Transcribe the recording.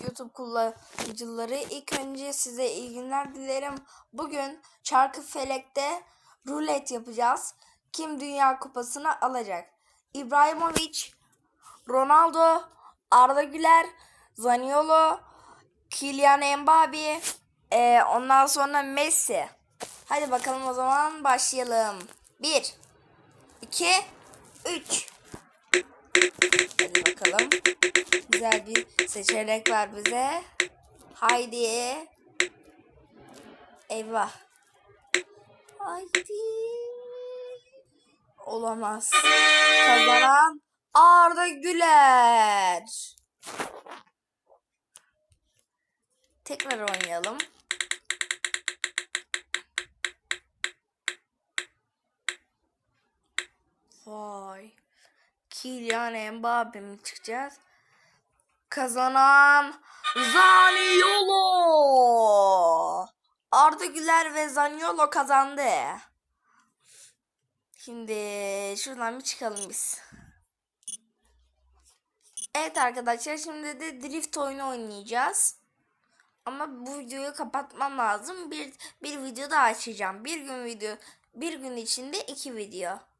YouTube kullanıcıları ilk önce size iyi günler dilerim. Bugün Çarkıfelek'te rulet yapacağız. Kim Dünya Kupası'nı alacak? İbrahimovic, Ronaldo, Arda Güler, Zaniolo, Kylian Mbappe, e, ondan sonra Messi. Hadi bakalım o zaman başlayalım. 1 2 3 Hadi bakalım. Güzel bir seçenek var bize. Haydi. Eyvah. Haydi. Olamaz. Kazanan Arda Güler. Tekrar oynayalım. Vay. Kylian Mbappe mi çıkacağız? Kazanan Zaniolo. Arda Güler ve Zaniolo kazandı. Şimdi şuradan bir çıkalım biz. Evet arkadaşlar şimdi de drift oyunu oynayacağız. Ama bu videoyu kapatmam lazım. Bir bir video daha açacağım. Bir gün video bir gün içinde iki video.